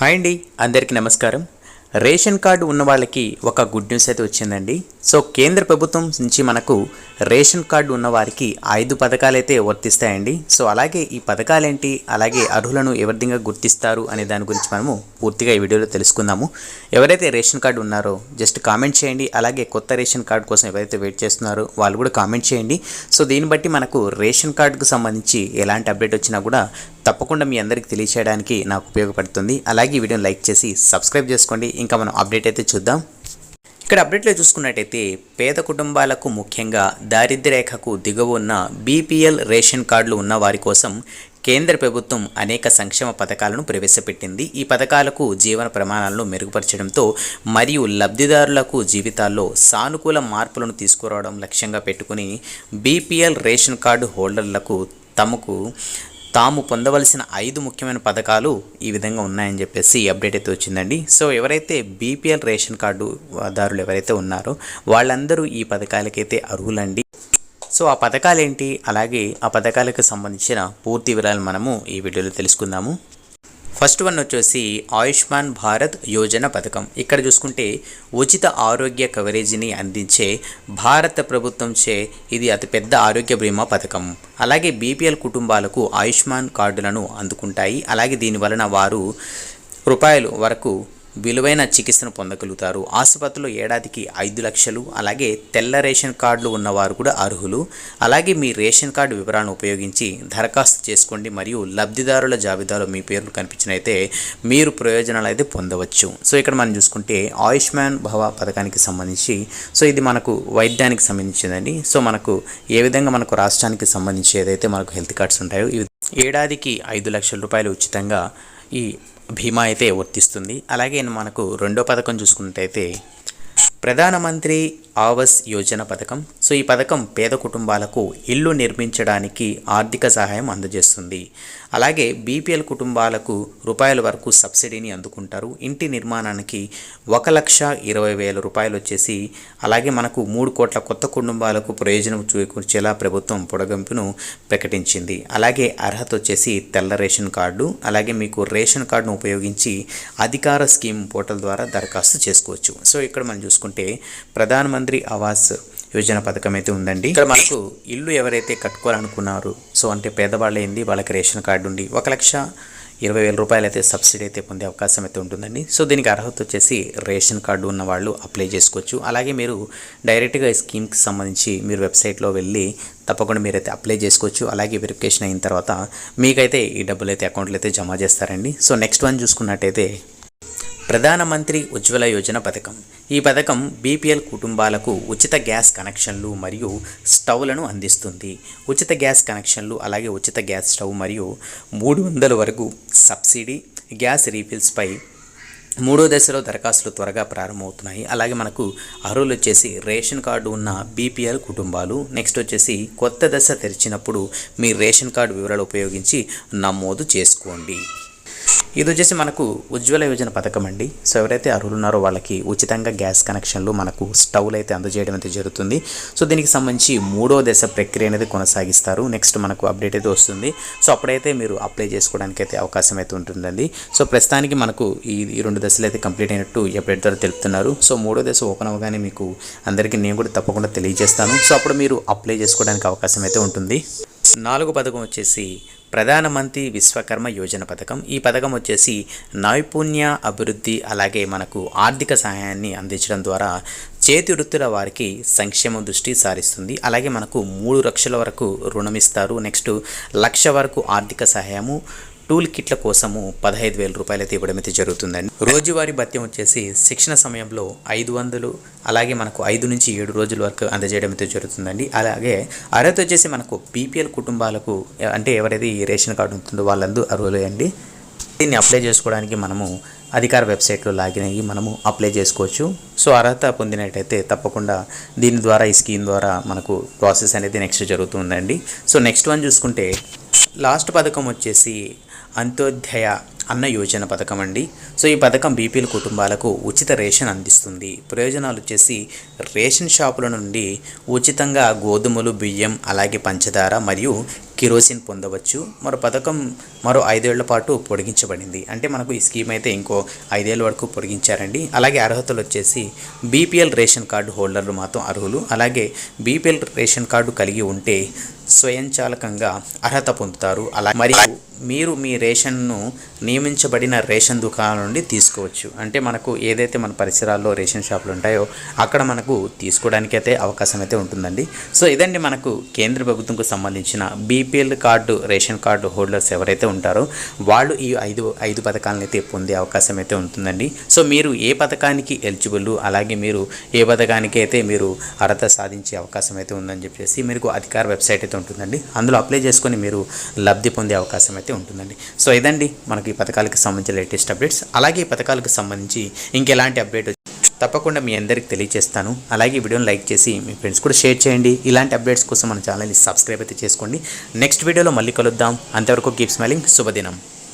Hi అండి అందరికీ నమస్కారం. రేషన్ కార్డు ఉన్న వాళ్ళకి ఒక గుడ్ న్యూస్ అయితే వచ్చిందండి. సో కేంద్ర ప్రభుత్వం నుంచి మనకు రేషన్ కార్డు ఉన్న వారికి ఐదు పథకాలైతే వర్తిస్తాయండి. సో అలాగే ఈ పథకాలేంటి? అలాగే అర్హులను ఏ విధంగా గుర్తిస్తారు అనే దాని గురించి మనము పూర్తిగా ఈ వీడియోలో తెలుసుకుందాము. ఎవరైతే రేషన్ కార్డు ఉన్నారో జస్ట్ కామెంట్ చేయండి. అలాగే కొత్త రేషన్ కార్డు కోసం ఎవరైతే వెయిట్ చేస్తున్నారో వాళ్ళు కూడా కామెంట్ చేయండి. సో దీన్ని బట్టి మనకు రేషన్ కార్డుకు సంబంధించి ఎలాంటి అప్డేట్ వచ్చినా కూడా తప్పకుండా మీ అందరికీ తెలియచేయడానికి నాకు ఉపయోగపడుతుంది. అలాగే ఈ వీడియోని లైక్ చేసి సబ్స్క్రైబ్ చేసుకోండి. ఇంకా మనం అప్డేట్ అయితే చూద్దాం. ఇక్కడ అప్డేట్లో చూసుకున్నట్టయితే పేద కుటుంబాలకు ముఖ్యంగా దారిద్ర్యరేఖకు దిగువ ఉన్న బీపీఎల్ రేషన్ కార్డులు ఉన్న వారి కోసం కేంద్ర ప్రభుత్వం అనేక సంక్షేమ పథకాలను ప్రవేశపెట్టింది. ఈ పథకాలకు జీవన ప్రమాణాలను మెరుగుపరచడంతో మరియు లబ్ధిదారులకు జీవితాల్లో సానుకూల మార్పులను తీసుకురావడం లక్ష్యంగా పెట్టుకుని బీపీఎల్ రేషన్ కార్డు హోల్డర్లకు తమకు తాము పొందవలసిన ఐదు ముఖ్యమైన పథకాలు ఈ విధంగా ఉన్నాయని చెప్పేసి అప్డేట్ అయితే వచ్చిందండి. సో ఎవరైతే బీపీఎల్ రేషన్ కార్డు దారులు ఎవరైతే ఉన్నారో వాళ్ళందరూ ఈ పథకాలకైతే అర్హులండి. సో ఆ పథకాలు ఏంటి అలాగే ఆ పథకాలకు సంబంధించిన పూర్తి వివరాలు మనము ఈ వీడియోలో తెలుసుకుందాము. ఫస్ట్ వన్ వచ్చేసి ఆయుష్మాన్ భారత్ యోజన పథకం. ఇక్కడ చూసుకుంటే ఉచిత ఆరోగ్య కవరేజీని అందించే భారత ప్రభుత్వంచే ఇది అతిపెద్ద ఆరోగ్య బీమా పథకం. అలాగే బీపీఎల్ కుటుంబాలకు ఆయుష్మాన్ కార్డులను అందుకుంటాయి. అలాగే దీని వలన వారు రూపాయలు వరకు విలువైన చికిత్సను పొందగలుగుతారు. ఆసుపత్రిలో ఏడాదికి ఐదు లక్షలు అలాగే తెల్ల రేషన్ కార్డులు ఉన్నవారు కూడా అర్హులు. అలాగే మీ రేషన్ కార్డు వివరాలను ఉపయోగించి దరఖాస్తు చేసుకోండి మరియు లబ్ధిదారుల జాబితాలో మీ పేర్లు కనిపించినైతే మీరు ప్రయోజనాలు అయితే పొందవచ్చు. సో ఇక్కడ మనం చూసుకుంటే ఆయుష్మాన్ భవ పథకానికి సంబంధించి సో ఇది మనకు వైద్యానికి సంబంధించిందండి. సో మనకు ఏ విధంగా మనకు రాష్ట్రానికి సంబంధించి ఏదైతే మనకు హెల్త్ కార్డ్స్ ఉంటాయో ఇవి ఏడాదికి ఐదు లక్షల రూపాయలు ఉచితంగా ఈ భీమా అయితే వర్తిస్తుంది. అలాగే మనకు రెండో పథకం చూసుకున్నట్టయితే ప్రధానమంత్రి ఆవాస్ యోజన పథకం. సో ఈ పథకం పేద కుటుంబాలకు ఇల్లు నిర్మించడానికి ఆర్థిక సహాయం అందజేస్తుంది. అలాగే బీపీఎల్ కుటుంబాలకు రూపాయల వరకు సబ్సిడీని అందుకుంటారు. ఇంటి నిర్మాణానికి ఒక లక్ష ఇరవై వేల రూపాయలు వచ్చేసి అలాగే మనకు మూడు కోట్ల కొత్త కుటుంబాలకు ప్రయోజనం చేకూర్చేలా ప్రభుత్వం పొడగంపును ప్రకటించింది. అలాగే అర్హత వచ్చేసి తెల్ల రేషన్ కార్డు అలాగే మీకు రేషన్ కార్డును ఉపయోగించి అధికార స్కీమ్ పోర్టల్ ద్వారా దరఖాస్తు చేసుకోవచ్చు. సో ఇక్కడ మనం చూసుకుంటే ప్రధానమంత్రి ఆవాస్ యోజన పథకం అయితే ఉందండి. ఇక్కడ మనకు ఇల్లు ఎవరైతే కట్టుకోవాలనుకున్నారు సో అంటే పేదవాళ్ళు ఏంది? వాళ్ళకి రేషన్ కార్డు ఉండి ఒక లక్ష ఇరవై వేల రూపాయలు అయితే సబ్సిడీ అయితే పొందే అవకాశం అయితే ఉంటుందండి. సో దీనికి అర్హత వచ్చేసి రేషన్ కార్డు ఉన్న వాళ్ళు అప్లై చేసుకోవచ్చు. అలాగే మీరు డైరెక్ట్గా ఈ స్కీమ్కి సంబంధించి మీరు వెబ్సైట్లో వెళ్ళి తప్పకుండా మీరైతే అప్లై చేసుకోవచ్చు. అలాగే వెరిఫికేషన్ అయిన తర్వాత మీకైతే ఈ డబ్బులు అయితే అకౌంట్లో అయితే జమ చేస్తారండి. సో నెక్స్ట్ వన్ చూసుకున్నట్టయితే ప్రధానమంత్రి ఉజ్వల యోజన పథకం. ఈ పథకం బీపీఎల్ కుటుంబాలకు ఉచిత గ్యాస్ కనెక్షన్లు మరియు స్టవ్లను అందిస్తుంది. ఉచిత గ్యాస్ కనెక్షన్లు అలాగే ఉచిత గ్యాస్ స్టవ్ మరియు మూడు వందల వరకు సబ్సిడీ గ్యాస్ రీఫిల్స్పై మూడో దశలో దరఖాస్తులు త్వరగా ప్రారంభమవుతున్నాయి. అలాగే మనకు అర్హులు వచ్చేసి రేషన్ కార్డు ఉన్న బీపీఎల్ కుటుంబాలు. నెక్స్ట్ వచ్చేసి కొత్త దశ తెరిచినప్పుడు మీ రేషన్ కార్డు వివరాలు ఉపయోగించి నమోదు చేసుకోండి. ఇది వచ్చేసి మనకు ఉజ్వల యోజన పథకం అండి సో ఎవరైతే అర్హులు ఉన్నారో వాళ్ళకి ఉచితంగా గ్యాస్ కనెక్షన్లు మనకు స్టవ్లు అయితే అందజేయడం అయితే జరుగుతుంది. సో దీనికి సంబంధించి మూడో దశ ప్రక్రియ అనేది కొనసాగిస్తారు. నెక్స్ట్ మనకు అప్డేట్ అయితే వస్తుంది. సో అప్పుడైతే మీరు అప్లై చేసుకోవడానికి అయితే అవకాశం అయితే ఉంటుందండి. సో ప్రస్తుతానికి మనకు ఈ రెండు దశలు అయితే కంప్లీట్ అయినట్టు అప్డేట్ ద్వారా తెలుపుతున్నారు. సో మూడో దశ ఓపెన్ అవ్వగానే మీకు అందరికీ నేను కూడా తప్పకుండా తెలియజేస్తాను. సో అప్పుడు మీరు అప్లై చేసుకోవడానికి అవకాశం అయితే ఉంటుంది. నాలుగు పథకం వచ్చేసి ప్రధానమంత్రి విశ్వకర్మ యోజన పథకం. ఈ పథకం వచ్చేసి నైపుణ్య అభివృద్ధి అలాగే మనకు ఆర్థిక సహాయాన్ని అందించడం ద్వారా చేతి వృత్తుల వారికి సంక్షేమ దృష్టి సారిస్తుంది. అలాగే మనకు మూడు లక్షల వరకు రుణం ఇస్తారు నెక్స్ట్ లక్ష వరకు ఆర్థిక సహాయము టూల్ కిట్ల కోసము పదహైదు వేల రూపాయలు అయితే ఇవ్వడం అయితే జరుగుతుందండి. రోజువారీ భత్యం వచ్చేసి శిక్షణ సమయంలో ఐదు వందలు అలాగే మనకు ఐదు నుంచి ఏడు రోజుల వరకు అందజేయడం అయితే జరుగుతుందండి. అలాగే అర్హత వచ్చేసి మనకు బీపీఎల్ కుటుంబాలకు అంటే ఎవరైతే ఈ రేషన్ కార్డు ఉంటుందో వాళ్ళందరూ అర్హులే అండి. దీన్ని అప్లై చేసుకోవడానికి మనము అధికార వెబ్సైట్లో లాగిన్ అయ్యి మనము అప్లై చేసుకోవచ్చు. సో అర్హత పొందినట్టయితే తప్పకుండా దీని ద్వారా ఈ స్కీమ్ ద్వారా మనకు ప్రాసెస్ అనేది నెక్స్ట్ జరుగుతుందండి. సో నెక్స్ట్ వన్ చూసుకుంటే లాస్ట్ పథకం వచ్చేసి అంత్యోదయ అన్న యోజన పథకం అండి. సో ఈ పథకం బీపీఎల్ కుటుంబాలకు ఉచిత రేషన్ అందిస్తుంది. ప్రయోజనాలు వచ్చేసి రేషన్ షాపుల నుండి ఉచితంగా గోధుమలు బియ్యం అలాగే పంచదార మరియు కిరోసిన్ పొందవచ్చు. మరో పథకం మరో ఐదేళ్ళ పాటు పొడిగించబడింది. అంటే మనకు ఈ స్కీమ్ అయితే ఇంకో ఐదేళ్ళ వరకు పొడిగించారండి. అలాగే అర్హతలు వచ్చేసి బీపీఎల్ రేషన్ కార్డు హోల్డర్లు మాత్రం అర్హులు. అలాగే బీపీఎల్ రేషన్ కార్డు కలిగి ఉంటే స్వయంచాలకంగా అర్హత పొందుతారు. అలా మరియు మీరు మీ రేషన్ను నియమించబడిన రేషన్ దుకాణం నుండి తీసుకోవచ్చు. అంటే మనకు ఏదైతే మన పరిసరాల్లో రేషన్ షాపులు ఉంటాయో అక్కడ మనకు తీసుకోవడానికి అయితే అవకాశం అయితే ఉంటుందండి. సో ఇదండి మనకు కేంద్ర ప్రభుత్వంకు సంబంధించిన BPL card ration card holders ఎవరైతే ఉంటారో వాళ్ళు ఈ ఐదు ఐదు పథకాలను అయితే పొందే అవకాశం అయితే ఉంటుందండి. సో మీరు ఏ పథకానికి ఎలిజిబుల్ అలాగే మీరు ఏ పథకానికి అయితే మీరు అర్హత సాధించే అవకాశం అయితే ఉందని చెప్పేసి మీకు అధికార వెబ్సైట్ అయితే ఉంటుందండి. అందులో అప్లై చేసుకొని మీరు లబ్ధి పొందే అవకాశం అయితే ఉంటుందండి. సో ఇదండి మనకి ఈ పథకాలకు సంబంధించిన లేటెస్ట్ అప్డేట్స్ అలాగే ఈ పథకాలకు సంబంధించి ఇంకెలాంటి అప్డేట్ తప్పకుండా మీ అందరికి తెలియజేస్తాను. అలాగే ఈ వీడియోని లైక్ చేసి మీ ఫ్రెండ్స్ కూడా షేర్ చేయండి. ఇలాంటి అప్డేట్స్ కోసం మన ఛానల్ని సబ్స్క్రైబ్ అయితే చేసుకోండి. నెక్స్ట్ వీడియోలో మళ్ళీ కలుద్దాం. అంతవరకు కీప్ స్మైలింగ్ శుభదినం.